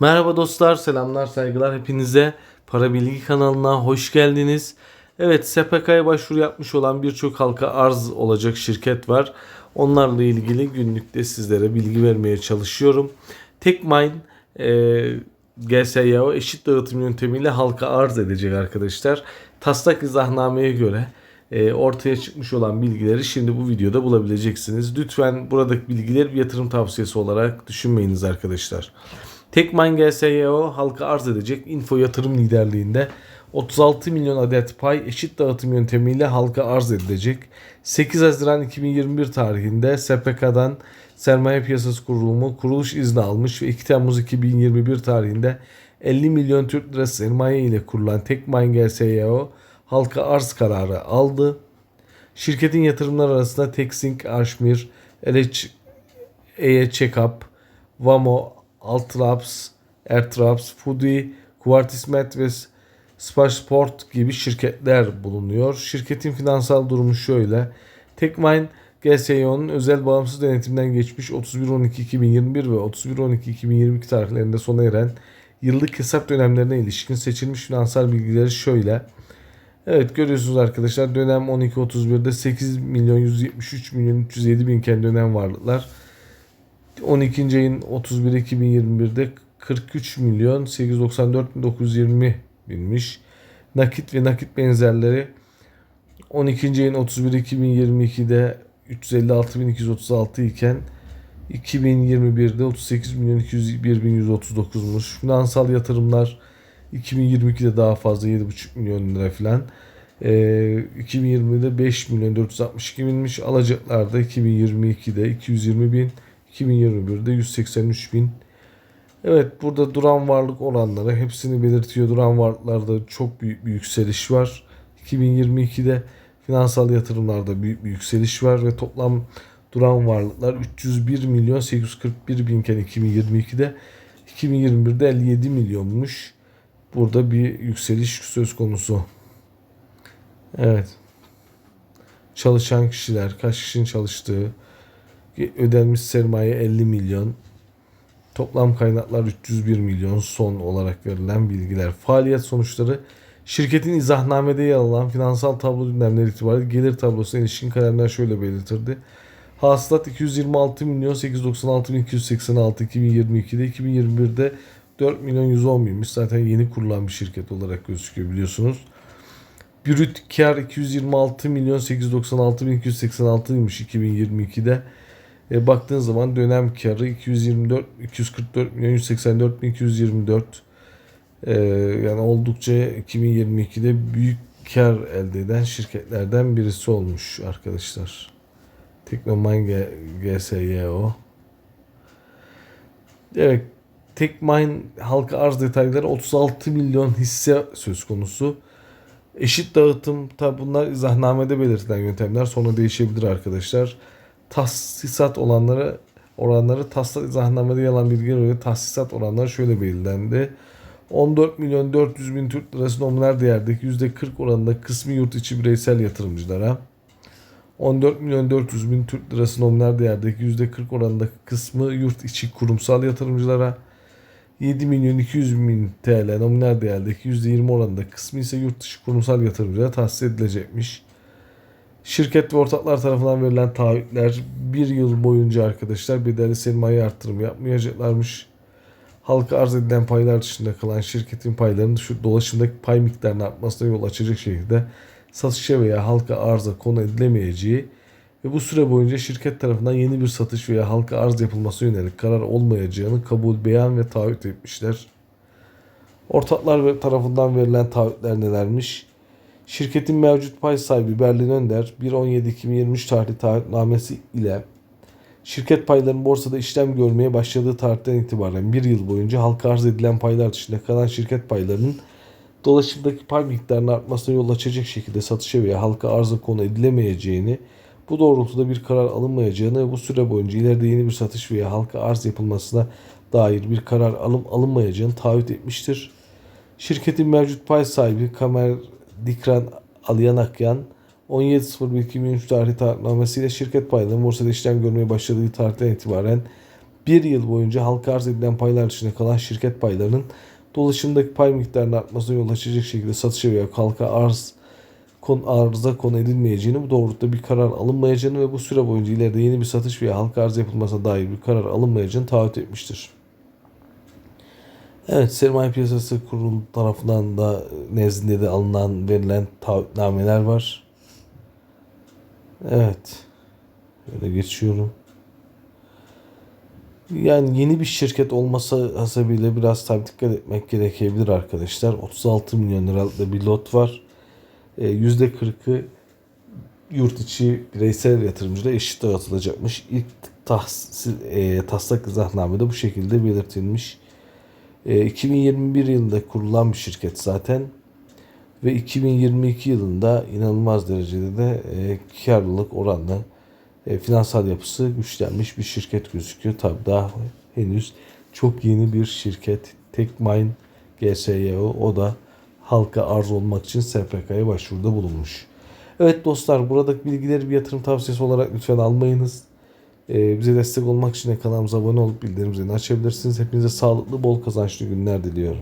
Merhaba dostlar, selamlar, saygılar hepinize. Para Bilgi kanalına hoş geldiniz. Evet, SPK'ya başvuru yapmış olan birçok halka arz olacak şirket var. Onlarla ilgili günlükte sizlere bilgi vermeye çalışıyorum. TechMine e, GSYO eşit dağıtım yöntemiyle halka arz edecek arkadaşlar. Taslak izahnameye göre e, ortaya çıkmış olan bilgileri şimdi bu videoda bulabileceksiniz. Lütfen buradaki bilgileri bir yatırım tavsiyesi olarak düşünmeyiniz arkadaşlar. Tekman GSYO halka arz edecek info yatırım liderliğinde 36 milyon adet pay eşit dağıtım yöntemiyle halka arz edilecek. 8 Haziran 2021 tarihinde SPK'dan Sermaye Piyasası Kurulumu kuruluş izni almış ve 2 Temmuz 2021 tarihinde 50 milyon Türk lirası sermaye ile kurulan Tekman GSYO halka arz kararı aldı. Şirketin yatırımlar arasında Texink, Eleç, Eye Checkup, Vamo, Altraps, Airtraps, Foodie, Quartismet ve Sport gibi şirketler bulunuyor. Şirketin finansal durumu şöyle. Techmine GSYO'nun özel bağımsız denetimden geçmiş 31.12.2021 ve 31.12.2022 tarihlerinde sona eren yıllık hesap dönemlerine ilişkin seçilmiş finansal bilgileri şöyle. Evet görüyorsunuz arkadaşlar dönem 12.31'de 8 milyon 173 milyon 307 bin kendi dönem varlıklar. 12. ayın 31 2021'de 43 milyon 894 bin 920 binmiş. Nakit ve nakit benzerleri 12. ayın 31 2022'de 356 bin 236 iken 2021'de 38 milyon 201 bin 139'muş. Finansal yatırımlar 2022'de daha fazla 7,5 milyon lira falan. Ee, 2020'de 5 milyon 462 binmiş. Alacaklarda 2022'de 220 bin. 2021'de 183 bin. Evet burada duran varlık oranları hepsini belirtiyor. Duran varlıklarda çok büyük bir yükseliş var. 2022'de finansal yatırımlarda büyük bir yükseliş var ve toplam duran varlıklar 301 milyon 841 binken 2022'de 2021'de 57 milyonmuş. Burada bir yükseliş söz konusu. Evet. Çalışan kişiler, kaç kişinin çalıştığı, ödenmiş sermaye 50 milyon. Toplam kaynaklar 301 milyon son olarak verilen bilgiler. Faaliyet sonuçları şirketin izahnamede yer alan finansal tablo gündemleri itibariyle gelir tablosuna ilişkin kalemler şöyle belirtirdi. Hasılat 226 milyon 896 bin 286 2022'de 2021'de 4 milyon 110 binmiş. Zaten yeni kurulan bir şirket olarak gözüküyor biliyorsunuz. Brüt kar 226 milyon 896 bin 286'ymış 2022'de. E, baktığın zaman dönem karı 224 244 milyon 184 bin 224 e, yani oldukça 2022'de büyük kar elde eden şirketlerden birisi olmuş arkadaşlar. Teknomine GSYO. Evet Tekmine halka arz detayları 36 milyon hisse söz konusu. Eşit dağıtım tabi bunlar izahnamede belirtilen yöntemler sonra değişebilir arkadaşlar tahsisat olanları oranları taslak izahnamede yalan bilgiye göre tahsisat oranları şöyle belirlendi. 14 milyon 400 bin Türk lirası nominal değerdeki %40 oranında kısmi yurt içi bireysel yatırımcılara 14 milyon 400 bin Türk lirası nominal değerdeki %40 oranında kısmı yurt içi kurumsal yatırımcılara 7 milyon 200 bin TL nominal değerdeki %20 oranında kısmı ise yurt dışı kurumsal yatırımcılara tahsis edilecekmiş. Şirket ve ortaklar tarafından verilen taahhütler bir yıl boyunca arkadaşlar bedelli sermaye arttırımı yapmayacaklarmış. Halka arz edilen paylar dışında kalan şirketin paylarının şu dolaşımdaki pay miktarının artmasına yol açacak şekilde satışa veya halka arza konu edilemeyeceği ve bu süre boyunca şirket tarafından yeni bir satış veya halka arz yapılması yönelik karar olmayacağını kabul, beyan ve taahhüt etmişler. Ortaklar tarafından verilen taahhütler nelermiş? Şirketin mevcut pay sahibi Berlin Önder 1.17.2023 tarihli taahhütnamesi ile şirket paylarının borsada işlem görmeye başladığı tarihten itibaren bir yıl boyunca halka arz edilen paylar dışında kalan şirket paylarının dolaşımdaki pay miktarının artmasına yol açacak şekilde satışa veya halka arza konu edilemeyeceğini, bu doğrultuda bir karar alınmayacağını ve bu süre boyunca ileride yeni bir satış veya halka arz yapılmasına dair bir karar alım alınmayacağını taahhüt etmiştir. Şirketin mevcut pay sahibi Kamer Dikran Aliyanakyan 17.01.2023 tarihli taahhütnamesiyle şirket paylarının borsada işlem görmeye başladığı tarihten itibaren bir yıl boyunca halka arz edilen paylar dışında kalan şirket paylarının dolaşımdaki pay miktarının artmasına yol açacak şekilde satışa veya halka arz kon arıza konu edilmeyeceğini, bu doğrultuda bir karar alınmayacağını ve bu süre boyunca ileride yeni bir satış veya halka arz yapılmasına dair bir karar alınmayacağını taahhüt etmiştir. Evet, Sermaye Piyasası Kurulu tarafından da nezdinde de alınan, verilen taahhütnameler var. Evet. Öyle geçiyorum. Yani yeni bir şirket olması hasebiyle biraz tabii dikkat etmek gerekebilir arkadaşlar. 36 milyon liralık bir lot var. E, %40'ı yurt içi bireysel yatırımcıda eşit dağıtılacakmış. İlk tahsil, e, taslak izahnamede bu şekilde belirtilmiş. E, 2021 yılında kurulan bir şirket zaten. Ve 2022 yılında inanılmaz derecede de e, karlılık oranla e, finansal yapısı güçlenmiş bir şirket gözüküyor. Tabi daha henüz çok yeni bir şirket. Tekmine GSYO o da halka arz olmak için SPK'ya başvuruda bulunmuş. Evet dostlar buradaki bilgileri bir yatırım tavsiyesi olarak lütfen almayınız. Ee, bize destek olmak için kanalımıza abone olup bildirim zilini açabilirsiniz. Hepinize sağlıklı, bol kazançlı günler diliyorum.